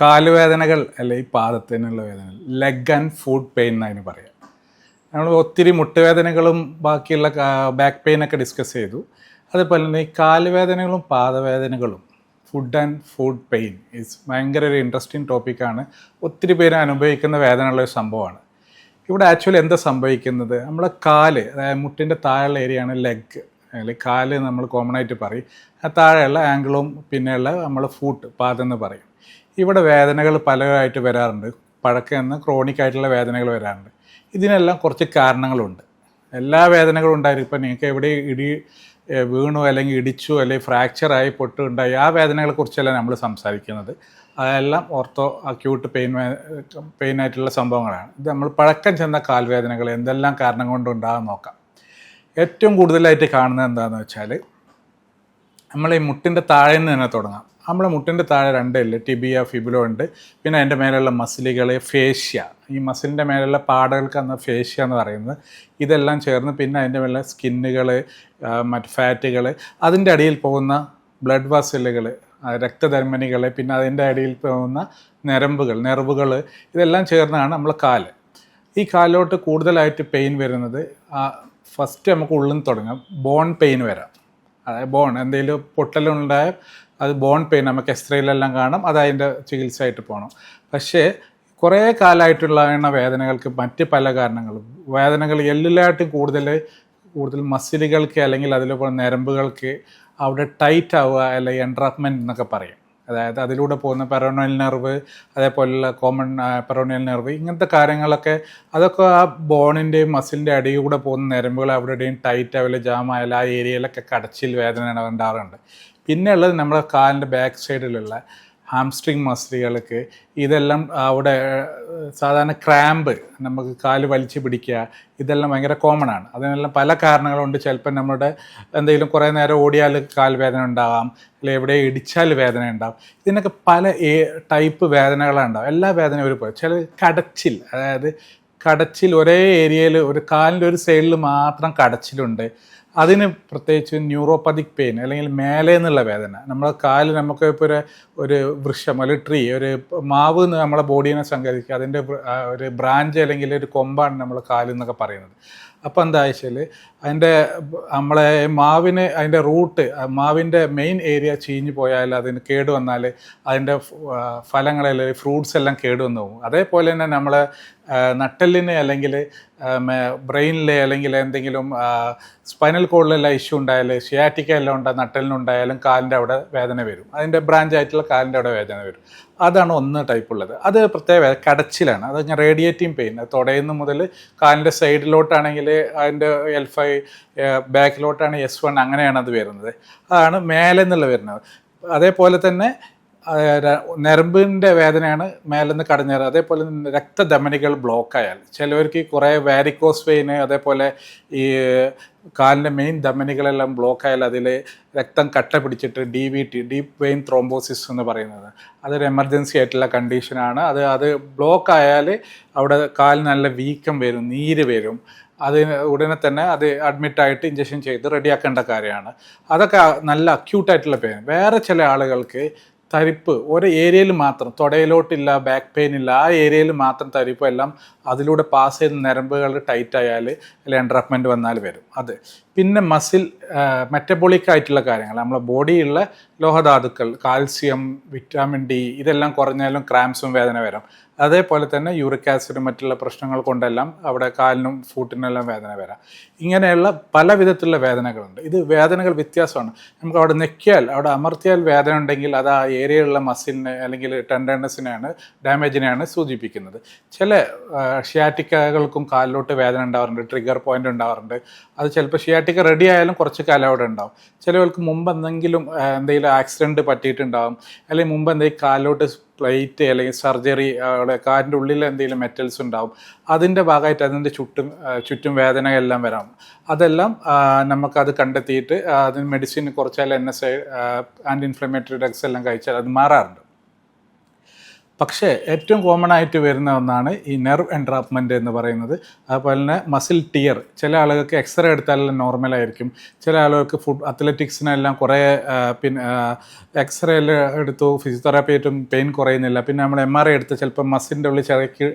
കാലുവേദനകൾ അല്ലെ ഈ പാദത്തിനുള്ള വേദന ലെഗ് ആൻഡ് ഫുഡ് പെയിൻ എന്നതിന് പറയാം. നമ്മൾ ഒത്തിരി മുട്ടുവേദനകളും ബാക്കിയുള്ള ബാക്ക് പെയിൻ ഒക്കെ ഡിസ്കസ് ചെയ്തു. അതുപോലെ തന്നെ ഈ കാലുവേദനകളും പാദവേദനകളും foot and foot pain is ഭയങ്കര ഒരു ഇൻട്രസ്റ്റിംഗ് ടോപ്പിക്കാണ് ഒത്തിരി പേര് അനുഭവിക്കുന്ന വേദനയുള്ള ഒരു സംഭവമാണ്. ഇവിടെ ആക്ച്വലി എന്താ സംഭവിക്കുന്നത്? നമ്മളെ കാൽ അതായത് മുട്ടിന്റെ താഴെയുള്ള ഏരിയയാണ് ലെഗ് അല്ലെങ്കിൽ കാൽ നമ്മൾ കോമൺ ആയിട്ട് പറയും. ആ താഴെയുള്ള ആംഗിളും പിന്നെയുള്ള നമ്മൾ ഫൂട്ട് പാദം എന്ന് പറയും. ഇവിടെ വേദനകൾ പലതായിട്ട് വരാറുണ്ട്. പഴക്കം എന്ന ക്രോണിക് ആയിട്ടുള്ള വേദനകൾ വരാറുണ്ട്. ഇതിനെല്ലാം കുറച്ച് കാരണങ്ങളുണ്ട്. എല്ലാ വേദനകളും ഉണ്ടായിരിക്കും ഇപ്പം നിങ്ങൾക്ക് എവിടെ ഇടി വീണു അല്ലെങ്കിൽ ഇടിച്ചു അല്ലെങ്കിൽ ഫ്രാക്ചറായി പൊട്ടുണ്ടായി ആ വേദനകളെ കുറിച്ചല്ല നമ്മൾ സംസാരിക്കുന്നത്. അതെല്ലാം ഓർത്തോ അക്യൂട്ട് പെയിൻ പെയിൻ ആയിട്ടുള്ള സംഭവങ്ങളാണ്. ഇത് നമ്മൾ പഴക്കം ചെന്ന കാൽവേദനകൾ എന്തെല്ലാം കാരണം കൊണ്ടുണ്ടാകാൻ നോക്കാം. ഏറ്റവും കൂടുതലായിട്ട് കാണുന്നത് എന്താണെന്ന് വെച്ചാൽ നമ്മൾ ഈ മുട്ടിന്റെ താഴെ നിന്ന് തന്നെ തുടങ്ങാം. നമ്മളെ മുട്ടിന്റെ താഴെ രണ്ട് എല്ല് ടിബിയ ഫിബുലോ ഉണ്ട്. പിന്നെ അതിന്റെ മേലെയുള്ള മസിലുകൾ ഫേഷ്യ ഈ മസിലിന്റെ മേലെയുള്ള പാടകൾക്ക് അന്ന് ഫേഷ്യ എന്ന് പറയുന്നത്. ഇതെല്ലാം ചേർന്ന് പിന്നെ അതിന്റെ മേലെ സ്കിന്നുകൾ മറ്റ് ഫാറ്റുകൾ അതിന്റെ അടിയിൽ പോകുന്ന ബ്ലഡ് വസലുകൾ രക്തധർമ്മനികൾ പിന്നെ അതിന്റെ അടിയിൽ പോകുന്ന ഞരമ്പുകൾ നെർവുകൾ ഇതെല്ലാം ചേർന്നാണ് നമ്മൾ കാൽ. ഈ കാലിലോട്ട് കൂടുതലായിട്ട് പെയിൻ വരുന്നത് ഫസ്റ്റ് നമുക്ക് ഉള്ളിൽ നിന്ന് തുടങ്ങാം. ബോൺ പെയിൻ വരാം. അതായത് ബോൺ എന്തെങ്കിലും പൊട്ടലുണ്ടായ അത് ബോൺ പെയിൻ നമുക്ക് എക്സ്റേയിലെല്ലാം കാണും അത് അതിന്റെ ചികിത്സയായിട്ട് പോകണം പക്ഷേ കുറേ കാലമായിട്ടുള്ള വേദനകൾക്ക് മറ്റ് പല കാരണങ്ങളും. വേദനകൾ എല്ലിലായിട്ടും കൂടുതൽ കൂടുതൽ മസിലുകൾക്ക് അല്ലെങ്കിൽ അതിലെ പോലെ ഞരമ്പുകൾക്ക് അവിടെ ടൈറ്റ് ആവുക അല്ലെങ്കിൽ എൻട്രാപ്മെന്റ് എന്നൊക്കെ പറയും. അതായത് അതിലൂടെ പോകുന്ന പെറോണിയൽ നെർവ് അതേപോലെയുള്ള കോമൺ പെറോണിയൽ നെർവ് ഇങ്ങനത്തെ കാര്യങ്ങളൊക്കെ അതൊക്കെ ആ ബോണിന്റെയും മസിലിന്റെ അടിയിൽ കൂടെ പോകുന്ന ഞരമ്പുകൾ അവിടെയും ടൈറ്റ് ആവില്ല ജാം ആയാലും ആ ഏരിയയിലൊക്കെ കടച്ചിൽ വേദന ഉണ്ടാകാറുണ്ട്. പിന്നെ ഉള്ളത് നമ്മുടെ കാലിന്റെ ബാക്ക് സൈഡിലുള്ള ഹാംസ്ട്രിങ് മസിലുകൾക്ക് ഇതെല്ലാം അവിടെ സാധാരണ ക്രാമ്പ് നമുക്ക് കാൽ വലിച്ചു പിടിക്കുക ഇതെല്ലാം ഭയങ്കര കോമൺ ആണ്. അതിനെല്ലാം പല കാരണങ്ങളുണ്ട്. ചിലപ്പോൾ നമ്മുടെ എന്തെങ്കിലും കുറേ നേരം ഓടിയാൽ കാൽ വേദന ഉണ്ടാകാം അല്ലെങ്കിൽ എവിടെ ഇടിച്ചാൽ വേദന ഉണ്ടാവും. ഇതിനൊക്കെ പല ടൈപ്പ് വേദനകളാണ് ഉണ്ടാകും എല്ലാ വേദനയും ഒരു പോലെ. ചില കടച്ചിൽ അതായത് കടച്ചിൽ ഒരേ ഏരിയയിൽ ഒരു കാലിന്റെ ഒരു സൈഡിൽ മാത്രം കടച്ചിലുണ്ട്. അതിന് പ്രത്യേകിച്ച് ന്യൂറോപ്പതിക് പെയിൻ അല്ലെങ്കിൽ മേലെ എന്നുള്ള വേദന. നമ്മുടെ കാൽ നമുക്ക് ഇപ്പോൾ ഒരു ഒരു വൃക്ഷം അല്ലെങ്കിൽ ട്രീ ഒരു മാവ് എന്ന് നമ്മളെ ബോഡീനെ സംഘടിക്കുക അതിന്റെ ഒരു ബ്രാഞ്ച് അല്ലെങ്കിൽ ഒരു കൊമ്പാണ് നമ്മൾ കാൽ എന്നൊക്കെ പറയുന്നത്. അപ്പോൾ എന്താ വെച്ചാൽ അതിന്റെ നമ്മളെ മാവിന് അതിന്റെ റൂട്ട് മാവിന്റെ മെയിൻ ഏരിയ ചീഞ്ഞു പോയാൽ അതിന് കേട് വന്നാൽ അതിന്റെ ഫലങ്ങളിൽ ഫ്രൂട്ട്സ് എല്ലാം കേടുവന്ന് പോകും. അതേപോലെ തന്നെ നമ്മളെ ആ, നട്ടെല്ലിന് അല്ലെങ്കിൽ ബ്രെയിനിലെ അല്ലെങ്കിൽ എന്തെങ്കിലും സ്പൈനൽ കോഡിലെല്ലാം ഇഷ്യൂ ഉണ്ടായാൽ ഷിയാറ്റിക്ക എല്ലാം ഉണ്ടായ നട്ടലിനുണ്ടായാലും കാലിന്റെ അവിടെ വേദന വരും. അതിന്റെ ബ്രാഞ്ച് ആയിട്ടുള്ള കാലിന്റെ അവിടെ വേദന വരും. അതാണ് ഒന്ന് ടൈപ്പ് ഉള്ളത്. അത് പ്രത്യേക കടച്ചിലാണ്. അത് ഞാൻ റേഡിയേറ്റിംഗ് പെയിൻ തുടയുന്ന മുതൽ കാലിന്റെ സൈഡിലോട്ടാണെങ്കിൽ അതിന്റെ എൽ ഫൈവ് ബാക്കിലോട്ടാണ് എസ് വൺ അങ്ങനെയാണ് അത് വരുന്നത്. അതാണ് മേലെ നിന്നുള്ള വരുന്നത്. അതേപോലെ തന്നെ ഞരമ്പിന്റെ വേദനയാണ് മേലെന്ന് കടഞ്ഞേറുക അതേപോലെ രക്തധമനികൾ ബ്ലോക്ക് ആയാൽ ചിലവർക്ക് കുറേ വാരിക്കോസ് വെയിന് അതേപോലെ ഈ കാലിന്റെ മെയിൻ ധമനികളെല്ലാം ബ്ലോക്ക് ആയാൽ അതിൽ രക്തം കട്ട പിടിച്ചിട്ട് D V T deep vein thrombosis എന്ന് പറയുന്നത്. അതൊരു എമർജൻസി ആയിട്ടുള്ള കണ്ടീഷനാണ് അത് അത് ബ്ലോക്ക് ആയാൽ അവിടെ കാലിന് നല്ല വീക്കം വരും നീര് വരും. അതിന് ഉടനെ തന്നെ അത് അഡ്മിറ്റായിട്ട് ഇഞ്ചക്ഷൻ ചെയ്ത് റെഡിയാക്കേണ്ട കാര്യമാണ്. അതൊക്കെ നല്ല അക്യൂട്ടായിട്ടുള്ള പെയിൻ വേറെ ചില ആളുകൾക്ക് തരിപ്പ്. ഒരു ഏരിയയിൽ മാത്രം. തുടയിലോട്ടില്ല ബാക്ക് പെയിൻ ഇല്ല. ആ ഏരിയയിൽ മാത്രം തരിപ്പ് എല്ലാം അതിലൂടെ പാസ് ചെയ്ത നരമ്പുകൾ ടൈറ്റ് ആയാൽ അല്ലെങ്കിൽ എൻട്രപ്മെന്റ് വന്നാൽ വരും. അത്. പിന്നെ മസിൽ മെറ്റബോളിക് ആയിട്ടുള്ള കാര്യങ്ങൾ. നമ്മളെ ബോഡിയിലുള്ള ലോഹധാതുക്കൾ കാൽസ്യം വിറ്റാമിൻ ഡി ഇതെല്ലാം കുറഞ്ഞാലും ക്രാംസും വേദന വരാം. അതേപോലെ തന്നെ യൂറിക് ആസിഡും മറ്റുള്ള പ്രശ്നങ്ങൾ കൊണ്ടെല്ലാം അവിടെ കാലിനും ഫൂട്ടിനെല്ലാം വേദന വരാം. ഇങ്ങനെയുള്ള പല വിധത്തിലുള്ള വേദനകളുണ്ട്. ഇത് വേദനകൾ വ്യത്യാസമാണ്. നമുക്ക് അവിടെ ഞെക്കിയാൽ അവിടെ അമർത്തിയാൽ വേദന ഉണ്ടെങ്കിൽ അത് ആ ഏരിയയിലുള്ള മസിലിനെ അല്ലെങ്കിൽ ടെൻഡർനെസ്സിനെയാണ് ഡാമേജിനെയാണ് സൂചിപ്പിക്കുന്നത്. ചില ഷിയാറ്റിക്കകൾക്കും കാലിലോട്ട് വേദന ഉണ്ടാവാറുണ്ട് ട്രിഗർ പോയിന്റ് ഉണ്ടാവാറുണ്ട്. അത് ചിലപ്പോൾ ഷിയാറ്റിക്ക റെഡി ആയാലും കുറച്ച് കാലം അവിടെ ഉണ്ടാവും. ചിലവർക്ക് മുമ്പ് എന്തെങ്കിലും എന്തെങ്കിലും ആക്സിഡന്റ് പറ്റിയിട്ടുണ്ടാവും. അല്ലെങ്കിൽ മുമ്പ് എന്തെങ്കിലും കാലിലോട്ട് പ്ലേറ്റ് അല്ലെങ്കിൽ സർജറി അവിടെ കാലിന്റെ ഉള്ളിൽ എന്തെങ്കിലും മെറ്റൽസ് ഉണ്ടാവും. അതിന്റെ ഭാഗമായിട്ട് അതിന്റെ ചുറ്റും ചുറ്റും വേദനകളെല്ലാം വരാം. അതെല്ലാം നമുക്കത് കണ്ടെത്തിയിട്ട് അതിന് മെഡിസിൻ കുറച്ചാൽ N S I anti inflammatory drugs എല്ലാം കഴിച്ചാൽ അത് മാറാറുണ്ട്. പക്ഷേ ഏറ്റവും കോമൺ ആയിട്ട് വരുന്ന ഒന്നാണ് ഈ നെർവ് എൻട്രാപ്മെന്റ് എന്ന് പറയുന്നത്. അതുപോലെ തന്നെ മസിൽ ടിയർ ചില ആളുകൾക്ക് എക്സ്റേ എടുത്താലെല്ലാം നോർമലായിരിക്കും ചില ആളുകൾക്ക് ഫുഡ് അത്ലറ്റിക്സിനെല്ലാം കുറേ പിന്നെ എക്സ്റേ എല്ലാം എടുത്തു ഫിസിയോതെറാപ്പി ആയിട്ടും പെയിൻ കുറയുന്നില്ല. പിന്നെ നമ്മൾ എം ആർ ഐ എടുത്ത് ചിലപ്പോൾ മസിലിന്റെ ഉള്ളിൽ ചെറിയ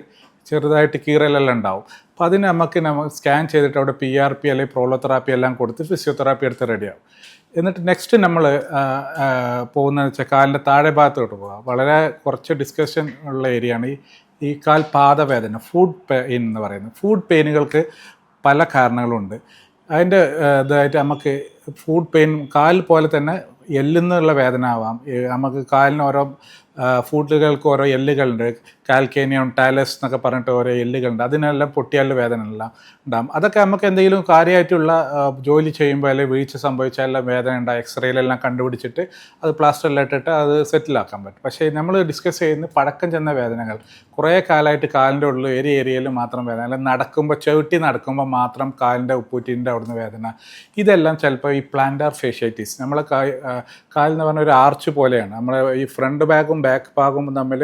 ചെറുതായിട്ട് കീറലെല്ലാം ഉണ്ടാവും. അപ്പോൾ അതിന് നമുക്ക് നമുക്ക് സ്കാൻ ചെയ്തിട്ട് അവിടെ പി ആർ പി അല്ലെങ്കിൽ പ്രോളോതെറാപ്പി എല്ലാം കൊടുത്ത് ഫിസിയോതെറാപ്പി എടുത്ത് റെഡിയാവും എന്നിട്ട് നെക്സ്റ്റ് നമ്മൾ പോകുന്നതെന്ന് വെച്ചാൽ കാലിന്റെ താഴെ ഭാഗത്തോട്ട് പോകാം വളരെ കുറച്ച് ഡിസ്കഷൻ ഉള്ള ഏരിയയാണ് ഈ ഈ കാൽ പാദവേദന ഫുഡ് പെയിൻ എന്ന് പറയുന്നത്. ഫുഡ് പെയിനുകൾക്ക് പല കാരണങ്ങളുണ്ട്. അതിന്റെ ഇതായിട്ട് നമുക്ക് ഫുഡ് പെയിൻ കാൽ പോലെ തന്നെ എല്ലുന്നുള്ള വേദന ആവാം. നമുക്ക് കാലിന് ഓരോ ഫുഡുകൾക്ക് ഓരോ എല്ലുകളുണ്ട്. കാൽക്കേനിയം ടാലസ് എന്നൊക്കെ പറഞ്ഞിട്ട് ഓരോ എല്ലുകളുണ്ട്. അതിനെല്ലാം പൊട്ടിയാൽ വേദന എല്ലാം ഉണ്ടാകും അതൊക്കെ നമുക്ക് എന്തെങ്കിലും കാര്യമായിട്ടുള്ള ജോലി ചെയ്യുമ്പോൾ അല്ലെങ്കിൽ വീഴ്ച സംഭവിച്ചാൽ എല്ലാം വേദന ഉണ്ടാകും എക്സ്റേയിലെല്ലാം കണ്ടുപിടിച്ചിട്ട് അത് പ്ലാസ്റ്ററിൽ ഇട്ടിട്ട് അത് സെറ്റിലാക്കാൻ പറ്റും. പക്ഷേ നമ്മൾ ഡിസ്കസ് ചെയ്യുന്ന പഴക്കം ചെന്ന വേദനകൾ കുറേ കാലമായിട്ട് കാലിന്റെ ഉള്ളിൽ ഏരിയ ഏരിയയിൽ മാത്രം വേദന അല്ലെങ്കിൽ നടക്കുമ്പോൾ ചവിട്ടി നടക്കുമ്പോൾ മാത്രം കാലിന്റെ ഉപ്പൂറ്റിന്റെ അവിടുന്ന് വേദന. ഇതെല്ലാം ചിലപ്പോൾ ഈ പ്ലാന്റാർ ഫേഷ്യറ്റീസ് നമ്മളെ കായ് ആ, കാലെന്ന് പറഞ്ഞ ഒരു ആർച്ച് പോലെയാണ്. നമ്മൾ ഈ ഫ്രണ്ട് ബാഗും ബാക്ക് ഭാഗവും തമ്മിൽ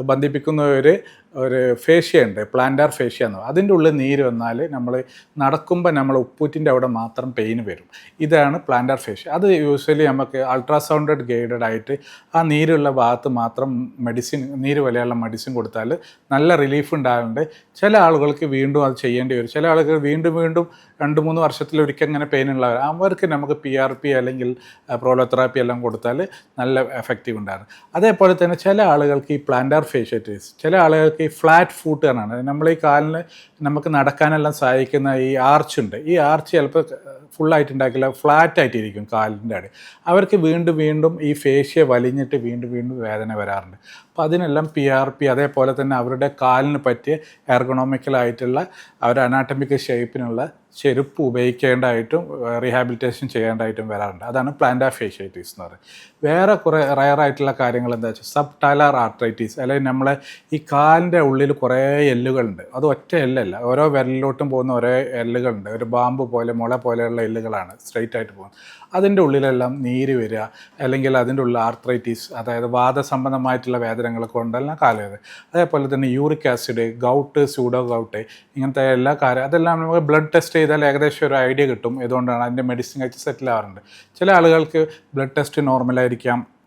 ബന്ധിപ്പിക്കുന്ന ഒരു ഒരു ഫേഷ്യ ഉണ്ട് പ്ലാന്റാർ ഫേഷ്യ എന്ന് അതിന്റെ ഉള്ളിൽ നീര് വന്നാൽ നമ്മൾ നടക്കുമ്പോൾ നമ്മൾ ഉപ്പൂറ്റിന്റെ അവിടെ മാത്രം പെയിൻ വരും. ഇതാണ് പ്ലാന്റാർ ഫേഷ്യ അത് യൂഷ്വലി നമുക്ക് അൾട്രാസൗണ്ടഡ് ഗൈഡഡ് ആയിട്ട് ആ നീരുള്ള ഭാഗത്ത് മാത്രം മെഡിസിൻ നീര് പോലെയുള്ള മെഡിസിൻ കൊടുത്താൽ നല്ല റിലീഫ് ഉണ്ടാകുന്നുണ്ട് ചില ആളുകൾക്ക് വീണ്ടും അത് ചെയ്യേണ്ടി വരും. ചില ആളുകൾ വീണ്ടും വീണ്ടും രണ്ട് മൂന്ന് വർഷത്തിൽ ഒരിക്കൽ ഇങ്ങനെ പെയിൻ ഉള്ളവർ അവർക്ക് നമുക്ക് പി ആർ പി അല്ലെങ്കിൽ പ്രോലോതെറാപ്പി എല്ലാം കൊടുത്താൽ നല്ല എഫക്റ്റീവ് ഉണ്ടാകും. അതേപോലെ തന്നെ ചില ആളുകൾക്ക് ഈ പ്ലാന്റാർ ഫേഷ്യറ്റീസ് ചില ആളുകൾക്ക് ഈ ഫ്ലാറ്റ് ഫൂട്ട് എന്നാണ് നമ്മൾ ഈ കാലിന് നമുക്ക് നടക്കാനെല്ലാം സഹായിക്കുന്ന ഈ ആർച്ച് ഉണ്ട് ഈ ആർച്ച് ചിലപ്പോൾ ഫുള്ളായിട്ട് ഉണ്ടാക്കില്ല ഫ്ലാറ്റ് ആയിട്ടിരിക്കും കാലിന്റെ അടി. അവർക്ക് വീണ്ടും വീണ്ടും ഈ ഫേഷ്യ വലിഞ്ഞിട്ട് വീണ്ടും വീണ്ടും വേദന വരാറുണ്ട്. അപ്പോൾ അതിനെല്ലാം പി ആർ പി അതേപോലെ തന്നെ അവരുടെ കാലിന് പറ്റിയ എർഗണോമിക്കലായിട്ടുള്ള അവരുടെ അനാട്ടമിക് ഷേപ്പിനുള്ള ചെരുപ്പ് ഉപയോഗിക്കേണ്ടതായിട്ടും റീഹാബിലിറ്റേഷൻ ചെയ്യേണ്ടതായിട്ടും വരാറുണ്ട്. അതാണ് പ്ലാന്റാ ഫേഷ്യൈറ്റീസ് എന്ന് പറയുന്നത്. വേറെ കുറേ റയർ ആയിട്ടുള്ള കാര്യങ്ങൾ എന്താ വെച്ചാൽ സബ് ടൈലർ ആർട്രൈറ്റീസ് അല്ലെങ്കിൽ നമ്മളെ ഈ കാലിന്റെ ഉള്ളിൽ കുറേ എല്ലുകളുണ്ട്. അത് ഒറ്റ എല്ലല്ല ഓരോ വിരലിലോട്ടും പോകുന്ന ഒരേ എല്ലുകളുണ്ട്. ഒരു ബാമ്പ് പോലെ മുള പോലെയുള്ള എല്ലുകളാണ് സ്ട്രെയിറ്റ് ആയിട്ട് പോകുന്നത്. അതിന്റെ ഉള്ളിലെല്ലാം നീര് വരിക അല്ലെങ്കിൽ അതിന്റെ ഉള്ളിൽ ആർത്രൈറ്റീസ് അതായത് വാദസംബന്ധമായിട്ടുള്ള വേദനകളൊക്കെ ഉണ്ടെല്ലാം കാലയത് അതേപോലെ തന്നെ uric acid gout pseudo gout ഇങ്ങനത്തെ എല്ലാ കാര്യം അതെല്ലാം നമുക്ക് ബ്ലഡ് ടെസ്റ്റ് ചെയ്താൽ ഏകദേശം ഒരു ഐഡിയ കിട്ടും. ഇതുകൊണ്ടാണ് അതിന്റെ മെഡിസിൻ കഴിച്ച് സെറ്റിൽ ആവാറുണ്ട്. ചില ആളുകൾക്ക് ബ്ലഡ് ടെസ്റ്റ് നോർമലായിരിക്കാം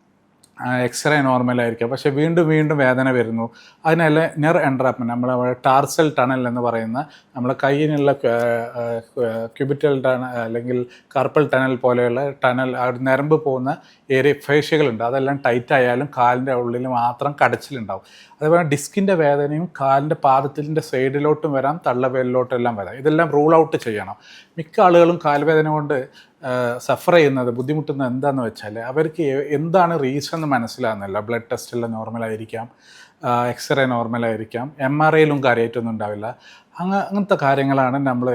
എക്സ്റേ നോർമലായിരിക്കും പക്ഷേ വീണ്ടും വീണ്ടും വേദന വരുന്നു. അതിനല്ല നെർ എൻട്രാപ്മെന്റ് നമ്മൾ ടാർസൽ ടണൽ എന്ന് പറയുന്ന നമ്മളെ കയ്യിനുള്ള ക്യൂബിറ്റൽ ടണൽ അല്ലെങ്കിൽ കർപ്പൽ ടണൽ പോലെയുള്ള ടണൽ ഞരമ്പ് പോകുന്ന ഏരിയ ഫേഷ്യകളുണ്ട്. അതെല്ലാം ടൈറ്റ് ആയാലും കാലിന്റെ ഉള്ളിൽ മാത്രം കടച്ചിലുണ്ടാവും. അതേപോലെ ഡിസ്കിന്റെ വേദനയും കാലിന്റെ പാദത്തിന്റെ സൈഡിലോട്ടും വരാം തള്ളവേലിലോട്ടെല്ലാം വരാം. ഇതെല്ലാം റൂൾ ഔട്ട് ചെയ്യണം. മിക്ക ആളുകളും കാൽവേദന കൊണ്ട് സഫർ ചെയ്യുന്നത് ബുദ്ധിമുട്ടുന്നത് എന്താണെന്ന് വെച്ചാൽ അവർക്ക് എന്താണ് റീസൺ എന്ന് മനസ്സിലാകുന്നില്ല ബ്ലഡ് ടെസ്റ്റെല്ലാം നോർമലായിരിക്കാം എക്സ്റേ നോർമലായിരിക്കാം എം ആർ ഐയിലും കാര്യമായിട്ടൊന്നും ഉണ്ടാവില്ല. അങ്ങ അങ്ങനത്തെ കാര്യങ്ങളാണ് നമ്മൾ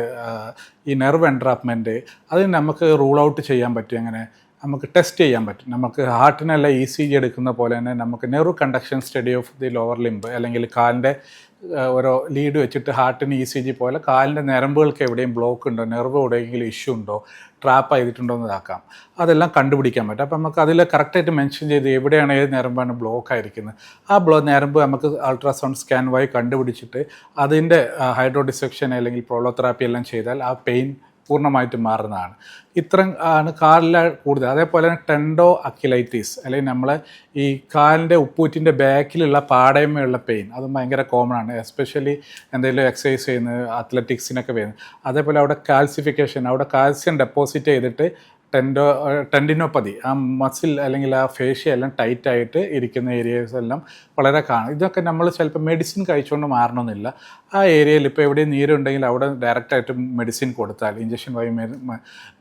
ഈ നെർവ് എൻട്രാപ്മെന്റ് അത് നമുക്ക് റൂൾ ഔട്ട് ചെയ്യാൻ പറ്റും. അങ്ങനെ നമുക്ക് ടെസ്റ്റ് ചെയ്യാൻ പറ്റും. നമുക്ക് ഹാർട്ടിനെല്ലാം ഇ സി ജി എടുക്കുന്ന പോലെ തന്നെ നമുക്ക് nerve conduction study of the lower limb അല്ലെങ്കിൽ കാലിന്റെ ഓരോ ലീഡ് വെച്ചിട്ട് ഹാർട്ടിന് ഇ സി ജി പോലെ കാലിന്റെ ഞരമ്പുകൾക്ക് എവിടെയും ബ്ലോക്ക് ഉണ്ടോ നെർവ് എവിടെയെങ്കിലും ഇഷ്യൂ ഉണ്ടോ ട്രാപ്പ് ചെയ്തിട്ടുണ്ടോ എന്ന് ഇതാക്കാം അതെല്ലാം കണ്ടുപിടിക്കാൻ പറ്റും. അപ്പം നമുക്ക് അതിൽ കറക്റ്റായിട്ട് മെൻഷൻ ചെയ്ത് എവിടെയാണ് ഏത് ഞരമ്പാണ് ബ്ലോക്ക് ആയിരിക്കുന്നത്. ആ ബ്ലോ ഞരമ്പ് നമുക്ക് അൾട്രാസൗണ്ട് സ്കാൻ വഴി കണ്ടുപിടിച്ചിട്ട് അതിന്റെ ഹൈഡ്രോഡിസെക്ഷൻ അല്ലെങ്കിൽ പ്രോളോതെറാപ്പി എല്ലാം ചെയ്താൽ ആ പെയിൻ പൂർണമായിട്ടും മാറുന്നതാണ്. ഇത്രയും ആണ് കാലിലെ കൂടുതൽ. അതേപോലെ തന്നെ ടെൻഡോ അക്കിലൈറ്റീസ് അല്ലെങ്കിൽ നമ്മൾ ഈ കാലിന്റെ ഉപ്പൂറ്റിന്റെ ബാക്കിലുള്ള പാടയമയുള്ള പെയിൻ അതും ഭയങ്കര കോമൺ ആണ്. എസ്പെഷ്യലി എന്തെങ്കിലും എക്സസൈസ് ചെയ്യുന്നത് അത്ലറ്റിക്സിനൊക്കെ വരുന്നത്. അതേപോലെ അവിടെ കാൽസിഫിക്കേഷൻ അവിടെ കാൽസ്യം ഡെപ്പോസിറ്റ് ചെയ്തിട്ട് ടെൻഡോ ടെൻഡിനോപ്പതി. ആ മസിൽ അല്ലെങ്കിൽ ആ ഫേഷ്യ എല്ലാം ടൈറ്റ് ആയിട്ട് ഇരിക്കുന്ന ഏരിയസ് എല്ലാം വളരെ കാണും. ഇതൊക്കെ നമ്മൾ ചിലപ്പോൾ മെഡിസിൻ കഴിച്ചുകൊണ്ട് മാറണമെന്നില്ല. ആ ഏരിയയിൽ ഇപ്പോൾ എവിടെയും നീരുണ്ടെങ്കിൽ അവിടെ ഡയറക്റ്റായിട്ട് മെഡിസിൻ കൊടുത്താൽ ഇഞ്ചക്ഷൻ വഴി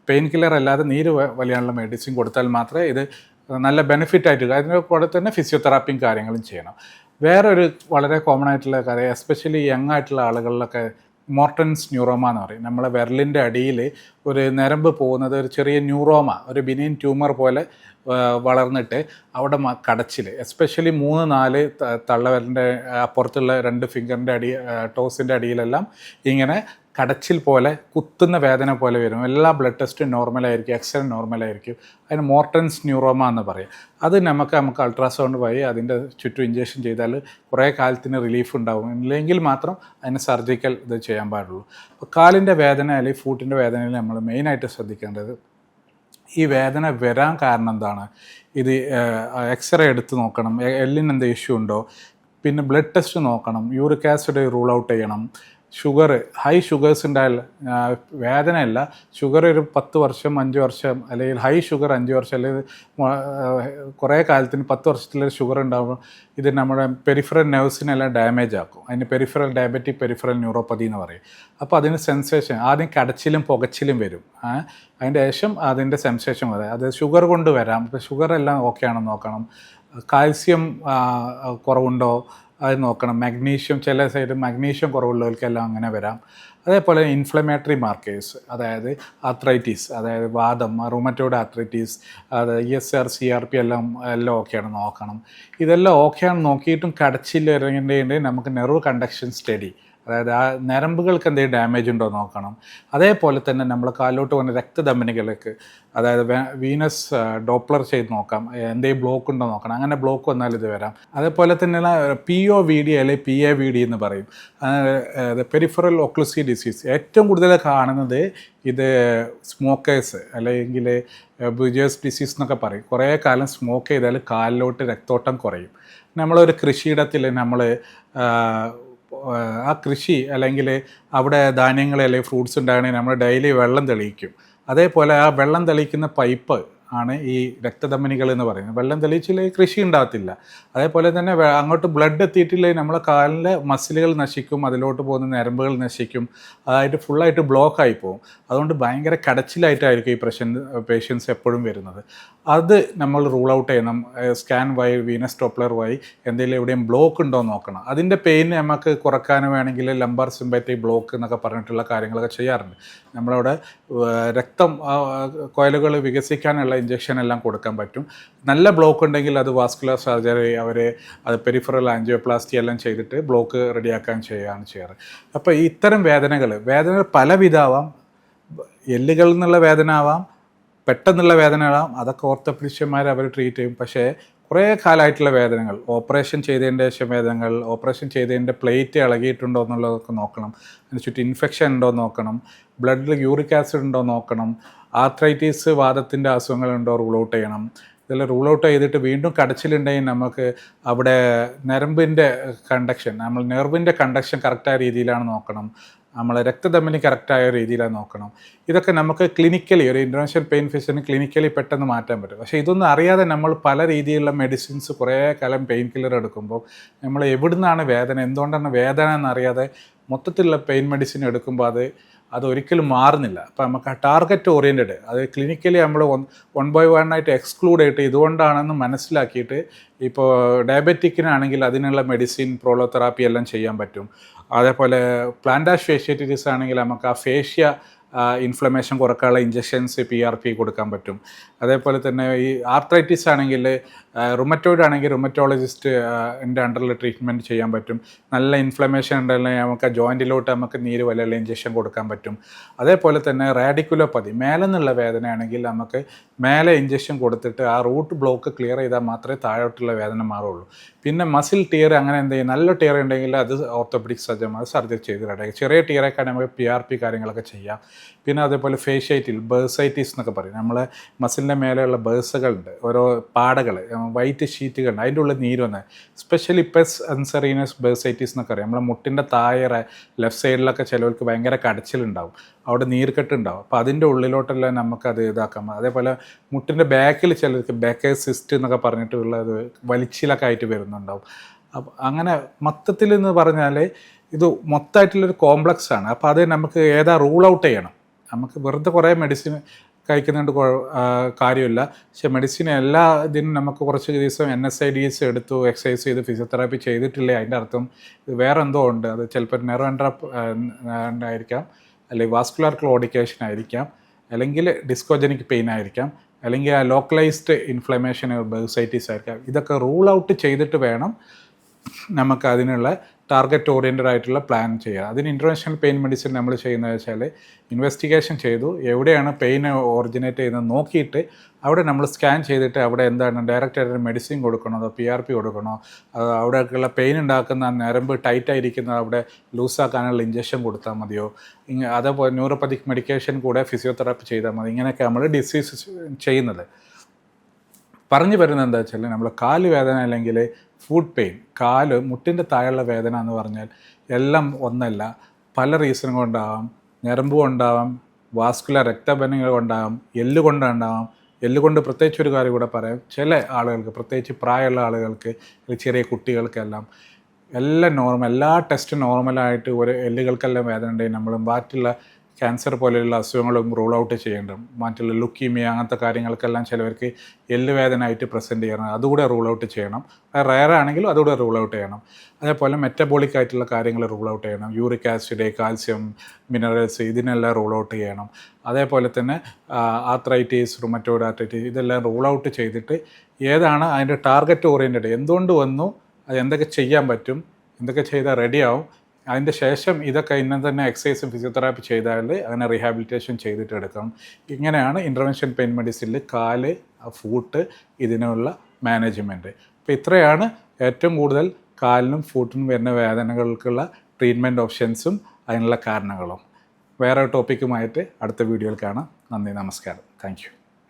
പെയിൻ കില്ലർ അല്ലാതെ നീര് വലിയാനുള്ള മെഡിസിൻ കൊടുത്താൽ മാത്രമേ ഇത് നല്ല ബെനിഫിറ്റ് ആയിട്ട് അതിന്റെ കൂടെ തന്നെ ഫിസിയോതെറാപ്പിയും കാര്യങ്ങളും ചെയ്യണം. വേറൊരു വളരെ കോമൺ ആയിട്ടുള്ള കാര്യം എസ്പെഷ്യലി യങ് ആയിട്ടുള്ള ആളുകളിലൊക്കെ മോർട്ടൻസ് ന്യൂറോമ എന്ന് പറയും. നമ്മളെ വിരലിന്റെ അടിയിൽ ഒരു നരമ്പ് പോകുന്നത് ഒരു ചെറിയ ന്യൂറോമ ഒരു ബിനിയൻ ട്യൂമർ പോലെ വളർന്നിട്ട് അവിടെ കടച്ചിൽ എസ്പെഷ്യലി മൂന്ന് നാല് തള്ളവരന്റെ അപ്പുറത്തുള്ള രണ്ട് ഫിംഗറിന്റെ അടി ടോസിന്റെ അടിയിലെല്ലാം ഇങ്ങനെ കടച്ചിൽ പോലെ കുത്തുന്ന വേദന പോലെ വരും. എല്ലാ ബ്ലഡ് ടെസ്റ്റും നോർമലായിരിക്കും എക്സ്റേ നോർമലായിരിക്കും അതിന് മോർട്ടൻസ് ന്യൂറോമ എന്ന് പറയും. അത് നമുക്ക് നമുക്ക് അൾട്രാസൗണ്ട് വഴി അതിന്റെ ചുറ്റും ഇഞ്ചക്ഷൻ ചെയ്താൽ കുറേ കാലത്തിന് റിലീഫ് ഉണ്ടാവും. ഇല്ലെങ്കിൽ മാത്രം അതിന് സർജിക്കൽ ഇത് ചെയ്യാൻ പാടുള്ളൂ. അപ്പോൾ കാലിന്റെ വേദന അല്ലെങ്കിൽ ഫൂട്ടിന്റെ വേദനയിൽ നമ്മൾ മെയിനായിട്ട് ശ്രദ്ധിക്കേണ്ടത് ഈ വേദന വരാൻ കാരണം എന്താണ്? ഇത് എക്സ്റേ എടുത്ത് നോക്കണം. എല്ലിന് എന്ത് ഇഷ്യൂ ഉണ്ടോ? പിന്നെ ബ്ലഡ് ടെസ്റ്റ് നോക്കണം. യൂറിക് ആസിഡ് റൂൾ ഔട്ട് ചെയ്യണം. ഷുഗർ ഹൈ ഷുഗേഴ്സ് ഉണ്ടായാൽ വേദനയല്ല. ഷുഗർ ഒരു പത്ത് വർഷം അഞ്ച് വർഷം അല്ലെങ്കിൽ ഹൈ ഷുഗർ അഞ്ച് വർഷം അല്ലെങ്കിൽ കുറേ കാലത്തിന് പത്ത് വർഷത്തിലൊരു ഷുഗർ ഉണ്ടാകുമ്പോൾ ഇത് നമ്മുടെ പെരിഫറൽ നെർവ്സിനെല്ലാം ഡാമേജ് ആക്കും. അതിന് പെരിഫറൽ ഡയബറ്റിക് പെരിഫറൽ ന്യൂറോപ്പതി എന്ന് പറയും. അപ്പോൾ അതിന് സെൻസേഷൻ ആദ്യം കടച്ചിലും പുകച്ചിലും വരും. അതിന്റെ ശേഷം അതിന്റെ സെൻസേഷൻ വരാം. അത് ഷുഗർ കൊണ്ട് വരാം. അപ്പോൾ ഷുഗർ എല്ലാം ഓക്കെ ആണെന്ന് നോക്കണം. കാൽസ്യം കുറവുണ്ടോ? അത് നോക്കണം. മഗ്നീഷ്യം ചില സൈഡ് മഗ്നീഷ്യം കുറവുള്ളവർക്കെല്ലാം അങ്ങനെ വരാം. അതേപോലെ ഇൻഫ്ലമേറ്ററി മാർക്കേഴ്സ് അതായത് ആത്രൈറ്റീസ് അതായത് വാദം റൂമറ്റോയുടെ ആത്രൈറ്റീസ് അത് E S R C R P എല്ലാം എല്ലാം ഓക്കെയാണ് നോക്കണം. ഇതെല്ലാം ഓക്കെയാണ് നോക്കിയിട്ടും കടച്ചില്ല ഇറങ്ങേണ്ടതുണ്ടെങ്കിൽ നമുക്ക് നെർവ് കണ്ടക്ഷൻ സ്റ്റഡി അതായത് ആ നരമ്പുകൾക്ക് എന്തെങ്കിലും ഡാമേജ് ഉണ്ടോ നോക്കണം. അതേപോലെ തന്നെ നമ്മൾ കാലിലോട്ട് വന്ന രക്തധമനികൾക്ക് അതായത് വീനസ് ഡോപ്ലർ ചെയ്ത് നോക്കാം. എന്തെങ്കിലും ബ്ലോക്ക് ഉണ്ടോ നോക്കണം. അങ്ങനെ ബ്ലോക്ക് വന്നാൽ ഇത് വരാം. അതേപോലെ തന്നെ പി ഒ വി ഡി അല്ലെങ്കിൽ പി എ വി ഡി എന്ന് പറയും. പെരിഫറൽ ഒക്ലുസി ഡിസീസ് ഏറ്റവും കൂടുതൽ കാണുന്നത് ഇത് സ്മോക്കേഴ്സ് അല്ലെങ്കിൽ ബുജേഴ്സ് ഡിസീസ് എന്നൊക്കെ പറയും. കുറേ കാലം സ്മോക്ക് ചെയ്താൽ കാലിലോട്ട് രക്തോട്ടം കുറയും. നമ്മളൊരു കൃഷിയിടത്തിൽ നമ്മൾ ആ കൃഷി അല്ലെങ്കിൽ അവിടെ ധാന്യങ്ങൾ അല്ലെങ്കിൽ ഫ്രൂട്ട്സ് ഉണ്ടാകണമെങ്കിൽ നമ്മൾ ഡെയിലി വെള്ളം തെളിയിക്കും. അതേപോലെ ആ വെള്ളം തെളിയിക്കുന്ന പൈപ്പ് ആണ് ഈ രക്തധമനികൾ എന്ന് പറയുന്നത്. വെള്ളം തെളിയിച്ചില്ലെങ്കിൽ കൃഷി ഉണ്ടാകത്തില്ല. അതേപോലെ തന്നെ അങ്ങോട്ട് ബ്ലഡ് എത്തിയിട്ടില്ലെങ്കിൽ നമ്മളെ കാലിലെ മസിലുകൾ നശിക്കും അതിലോട്ട് പോകുന്ന ഞരമ്പുകൾ നശിക്കും അതായിട്ട് ഫുള്ളായിട്ട് ബ്ലോക്ക് ആയി പോകും. അതുകൊണ്ട് ഭയങ്കര കടച്ചിലായിട്ടായിരിക്കും ഈ പ്രശ്നം പേഷ്യൻസ് എപ്പോഴും വരുന്നത്. അത് നമ്മൾ റൂൾ ഔട്ട് ചെയ്യണം സ്കാൻ വൈ വീനസ് ടോപ്ലർ വൈ എന്തെങ്കിലും എവിടെയും ബ്ലോക്ക് ഉണ്ടോ എന്ന് നോക്കണം. അതിന്റെ പെയിൻ നമുക്ക് കുറയ്ക്കാൻ വേണമെങ്കിൽ ലംബാർ സിമ്പറ്റിക് ബ്ലോക്ക് എന്നൊക്കെ പറഞ്ഞിട്ടുള്ള കാര്യങ്ങളൊക്കെ ചെയ്യാറുണ്ട്. നമ്മളവിടെ രക്തം കോയലുകൾ വികസിക്കാനുള്ള ഇഞ്ചക്ഷൻ എല്ലാം കൊടുക്കാൻ പറ്റും. നല്ല ബ്ലോക്ക് ഉണ്ടെങ്കിൽ അത് വാസ്കുലർ സർജറി അവർ അത് പെരിഫറൽ ആൻജിയോപ്ലാസ്റ്റി എല്ലാം ചെയ്തിട്ട് ബ്ലോക്ക് റെഡിയാക്കാൻ ചെയ്യുകയാണ് ചെയ്യാറ്. അപ്പോൾ ഇത്തരം വേദനകൾ വേദനകൾ പലവിധാവാം എല്ലുകളിൽ നിന്നുള്ള വേദന ആവാം പെട്ടെന്നുള്ള വേദന ആവാം. അതൊക്കെ ഓർത്തോപീഷ്യന്മാർ അവർ ട്രീറ്റ് ചെയ്യും. പക്ഷേ കുറേ കാലമായിട്ടുള്ള വേദനകൾ ഓപ്പറേഷൻ ചെയ്തതിന്റെ ശേഷം വേദനകൾ ഓപ്പറേഷൻ ചെയ്തതിന്റെ പ്ലേറ്റ് ഇളകിയിട്ടുണ്ടോ എന്നുള്ളതൊക്കെ നോക്കണം. അതിന് ചുറ്റും ഇൻഫെക്ഷൻ ഉണ്ടോ നോക്കണം. ബ്ലഡിൽ യൂറിക് ആസിഡ് ഉണ്ടോ നോക്കണം. ആർത്രൈറ്റീസ് വാദത്തിന്റെ അസുഖങ്ങളുണ്ടോ റൂൾ ഔട്ട് ചെയ്യണം. ഇതെല്ലാം റൂൾ ഔട്ട് ചെയ്തിട്ട് വീണ്ടും കടച്ചിലുണ്ടെങ്കിൽ നമുക്ക് അവിടെ നരമ്പിന്റെ കണ്ടക്ഷൻ നമ്മൾ നെർവിന്റെ കണ്ടക്ഷൻ കറക്റ്റായ രീതിയിലാണ് നോക്കണം. നമ്മൾ രക്തധമനി കറക്റ്റായ രീതിയിലാണ് നോക്കണം. ഇതൊക്കെ നമുക്ക് ക്ലിനിക്കലി ഒരു ഇന്റർനാഷണൽ പെയിൻ ഫിഷന് ക്ലിനിക്കലി പെട്ടെന്ന് മാറ്റാൻ പറ്റും. പക്ഷേ ഇതൊന്നും അറിയാതെ നമ്മൾ പല രീതിയിലുള്ള മെഡിസിൻസ് കുറേ കാലം പെയിൻ കില്ലർ എടുക്കുമ്പോൾ നമ്മൾ എവിടുന്നാണ് വേദന എന്തുകൊണ്ടാണ് വേദന എന്നറിയാതെ മൊത്തത്തിലുള്ള പെയിൻ മെഡിസിൻ എടുക്കുമ്പോൾ അത് അത് ഒരിക്കലും മാറുന്നില്ല. അപ്പോൾ നമുക്ക് ആ ടാർഗറ്റ് ഓറിയന്റഡ് അത് ക്ലിനിക്കലി നമ്മൾ വൺ വൺ ബൈ വൺ ആയിട്ട് എക്സ്ക്ലൂഡ് ചെയ്തിട്ട് ഇതുകൊണ്ടാണെന്ന് മനസ്സിലാക്കിയിട്ട് ഇപ്പോൾ ഡയബറ്റിക്കിനാണെങ്കിൽ അതിനുള്ള മെഡിസിൻ പ്രോളോതെറാപ്പി എല്ലാം ചെയ്യാൻ പറ്റും. അതേപോലെ പ്ലാന്റാഷ് ഫേഷ്യേറ്റിസ് ആണെങ്കിൽ നമുക്ക് ആ ഫേഷ്യ ഇൻഫ്ലമേഷൻ കുറക്കാനുള്ള ഇഞ്ചക്ഷൻസ് പി ആർ പി കൊടുക്കാൻ പറ്റും. അതേപോലെ തന്നെ ഈ ആർത്രൈറ്റിസ് ആണെങ്കിൽ റുമറ്റോയിഡ് ആണെങ്കിൽ റുമറ്റോളജിസ്റ്റ് എന്റെ അണ്ടറിൽ ട്രീറ്റ്മെന്റ് ചെയ്യാൻ പറ്റും. നല്ല ഇൻഫ്ലമേഷൻ ഉണ്ടെങ്കിൽ നമുക്ക് ജോയിന്റിലോട്ട് നമുക്ക് നീര് വലയുള്ള ഇഞ്ചക്ഷൻ കൊടുക്കാൻ പറ്റും. അതേപോലെ തന്നെ റാഡിക്കുലോപ്പതി മേലെ നിന്നുള്ള വേദനയാണെങ്കിൽ നമുക്ക് മേലെ ഇഞ്ചക്ഷൻ കൊടുത്തിട്ട് ആ റൂട്ട് ബ്ലോക്ക് ക്ലിയർ ചെയ്താൽ മാത്രമേ താഴോട്ടുള്ള വേദന മാറുള്ളൂ. പിന്നെ മസിൽ ടിയർ അങ്ങനെ എന്തെങ്കിലും നല്ല ടിയർ ഉണ്ടെങ്കിൽ അത് ഓർത്തോപെഡിക് സർജൻ സർജറി ചെയ്ത് റെഡിയാക്കി ചെറിയ ടിയറൊക്കെ നമുക്ക് പി ആർ പി കാര്യങ്ങളൊക്കെ ചെയ്യാം. പിന്നെ അതേപോലെ ഫേഷ്യൈറ്റിൽ ബേഴ്സൈറ്റീസ് എന്നൊക്കെ പറയും. നമ്മളെ മസിലിന്റെ മേലെയുള്ള ബേഴ്സുകളുണ്ട് ഓരോ പാടകൾ വൈറ്റ് ഷീറ്റുകളുണ്ട് അതിന്റെ ഉള്ളിൽ നീര് വന്ന്. സ്പെഷ്യലി പെസ് അൻസറീനസ് ബേഴ്സൈറ്റീസ് എന്നൊക്കെ അറിയാം നമ്മളെ മുട്ടിന്റെ താഴെ ലെഫ്റ്റ് സൈഡിലൊക്കെ ചിലവർക്ക് ഭയങ്കര കടച്ചിലുണ്ടാവും. അവിടെ നീർക്കെട്ടുണ്ടാവും. അപ്പോൾ അതിന്റെ ഉള്ളിലോട്ടെല്ലാം നമുക്കത് ഇതാക്കാം. അതേപോലെ മുട്ടിന്റെ ബാക്കിൽ ചിലർക്ക് ബാക്കേ സിസ്റ്റ് എന്നൊക്കെ പറഞ്ഞിട്ടുള്ളത് വലിച്ചിലൊക്കെ ആയിട്ട് വരുന്നുണ്ടാവും അപ്പം അങ്ങനെ മൊത്തത്തിൽ എന്ന് പറഞ്ഞാൽ ഇത് മൊത്തമായിട്ടുള്ളൊരു കോംപ്ലക്സ് ആണ്. അപ്പോൾ അത് നമുക്ക് ഏതാ റൂൾ ഔട്ട് ചെയ്യണം. നമുക്ക് വെറുതെ കുറേ മെഡിസിൻ കഴിക്കുന്നുണ്ട് കുഴ- കാര്യമില്ല. പക്ഷെ മെഡിസിൻ എല്ലാ ഇതിനും നമുക്ക് കുറച്ച് ദിവസം N S I D S എടുത്തു എക്സസൈസ് ചെയ്ത് ഫിസിയോതെറാപ്പി ചെയ്തിട്ടില്ലേ അതിന്റെ അർത്ഥം. ഇത് വേറെ എന്തോ ഉണ്ട്. അത് ചിലപ്പോൾ നെറോ ആയിരിക്കാം അല്ലെങ്കിൽ വാസ്കുലാർ ക്ലോഡിക്കേഷൻ ആയിരിക്കാം അല്ലെങ്കിൽ ഡിസ്കോജനിക് പെയിൻ ആയിരിക്കാം അല്ലെങ്കിൽ ആ ലോക്കലൈസ്ഡ് ഇൻഫ്ലമേഷൻ ബെർസൈറ്റീസ് ആയിരിക്കാം. ഇതൊക്കെ റൂൾ ഔട്ട് ചെയ്തിട്ട് വേണം നമുക്ക് അതിനുള്ള ടാർഗറ്റ് ഓറിയന്റഡ് ആയിട്ടുള്ള പ്ലാൻ ചെയ്യുക. അതിന് ഇന്റർനാഷണൽ പെയിൻ മെഡിസിൻ നമ്മൾ ചെയ്യുന്നത് വെച്ചാൽ ഇൻവെസ്റ്റിഗേഷൻ ചെയ്തു. എവിടെയാണ് പെയിൻ ഓറിജിനേറ്റ് ചെയ്യുന്നത് നോക്കിയിട്ട് അവിടെ നമ്മൾ സ്കാൻ ചെയ്തിട്ട് അവിടെ എന്താണ് ഡയറക്റ്റ് ആയിട്ട് മെഡിസിൻ കൊടുക്കണോ അതോ പി ആർ പി കൊടുക്കണോ? അവിടെയൊക്കെയുള്ള പെയിൻ ഉണ്ടാക്കുന്ന നരമ്പ് ടൈറ്റ് ആയിരിക്കുന്ന അവിടെ ലൂസാക്കാനുള്ള ഇഞ്ചക്ഷൻ കൊടുത്താൽ മതിയോ? അതേപോലെ ന്യൂറോപ്പതിക് മെഡിക്കേഷൻ കൂടെ ഫിസിയോതെറാപ്പി ചെയ്താൽ മതി. ഇങ്ങനെയൊക്കെ നമ്മൾ ഡിസീസ് ചെയ്യുന്നത്. പറഞ്ഞു വരുന്നത് എന്താ വെച്ചാൽ നമ്മൾ കാൽ വേദന അല്ലെങ്കിൽ ഫുഡ് പെയിൻ കാൽ മുട്ടിന്റെ താഴെയുള്ള വേദന എന്ന് പറഞ്ഞാൽ എല്ലാം ഒന്നല്ല. പല റീസൺ കൊണ്ടാവാം. ഞരമ്പ് കൊണ്ടാവാം വാസ്കുലർ രക്തബന്ധങ്ങൾ കൊണ്ടാവാം എല്ല് കൊണ്ടുണ്ടാവാം. എല്ല് കൊണ്ട് പ്രത്യേകിച്ച് ഒരു കാര്യം കൂടെ പറയാം. ചില ആളുകൾക്ക് പ്രത്യേകിച്ച് പ്രായമുള്ള ആളുകൾക്ക് ചെറിയ കുട്ടികൾക്കെല്ലാം എല്ലാം നോർമൽ എല്ലാ ടെസ്റ്റും നോർമലായിട്ട് ഒരു എല്ലുകൾക്കെല്ലാം വേദന ഉണ്ടെങ്കിൽ നമ്മൾ ബാക്കിയുള്ള ക്യാൻസർ പോലെയുള്ള അസുഖങ്ങളും റൂൾ ഔട്ട് ചെയ്യേണ്ടതും മറ്റുള്ള ലുക്കീമിയ അങ്ങനത്തെ കാര്യങ്ങൾക്കെല്ലാം ചിലവർക്ക് എല്ല് വേദന ആയിട്ട് പ്രസന്റ് ചെയ്യണം. അതുകൂടെ റൂൾ ഔട്ട് ചെയ്യണം. റയർ ആണെങ്കിലും അതുകൂടെ റൂൾ ഔട്ട് ചെയ്യണം. അതേപോലെ മെറ്റബോളിക് ആയിട്ടുള്ള കാര്യങ്ങൾ റൂൾ ഔട്ട് ചെയ്യണം. യൂറിക് ആസിഡ് കാൽസ്യം മിനറൽസ് ഇതിനെല്ലാം റൂൾ ഔട്ട് ചെയ്യണം. അതേപോലെ തന്നെ ആത്രൈറ്റീസ് റുമറ്റോഡ് ആർത്രൈറ്റീസ് ഇതെല്ലാം റൂൾ ഔട്ട് ചെയ്തിട്ട് ഏതാണ് അതിന്റെ ടാർഗറ്റ് ഓറിയന്റഡ് എന്തുകൊണ്ട് വന്നു അത് എന്തൊക്കെ ചെയ്യാൻ പറ്റും എന്തൊക്കെ ചെയ്താൽ റെഡിയാവും അതിന്റെ ശേഷം ഇതൊക്കെ ഇന്നും തന്നെ എക്സസൈസും ഫിസിയോതെറാപ്പി ചെയ്താൽ അങ്ങനെ റീഹാബിലിറ്റേഷൻ ചെയ്തിട്ട് എടുക്കണം ഇങ്ങനെയാണ് ഇന്റർവെൻഷൻ പെയിൻ മെഡിസിനിൽ കാൽ ഫൂട്ട് ഇതിനുള്ള മാനേജ്മെന്റ് അപ്പോൾ ഇത്രയാണ് ഏറ്റവും കൂടുതൽ കാലിനും ഫൂട്ടിനും വരുന്ന വേദനകൾക്കുള്ള ട്രീറ്റ്മെന്റ് ഓപ്ഷൻസും അതിനുള്ള കാരണങ്ങളും. വേറെ ടോപ്പിക്കുമായിട്ട് അടുത്ത വീഡിയോയിൽ കാണാം. നന്ദി നമസ്കാരം. താങ്ക്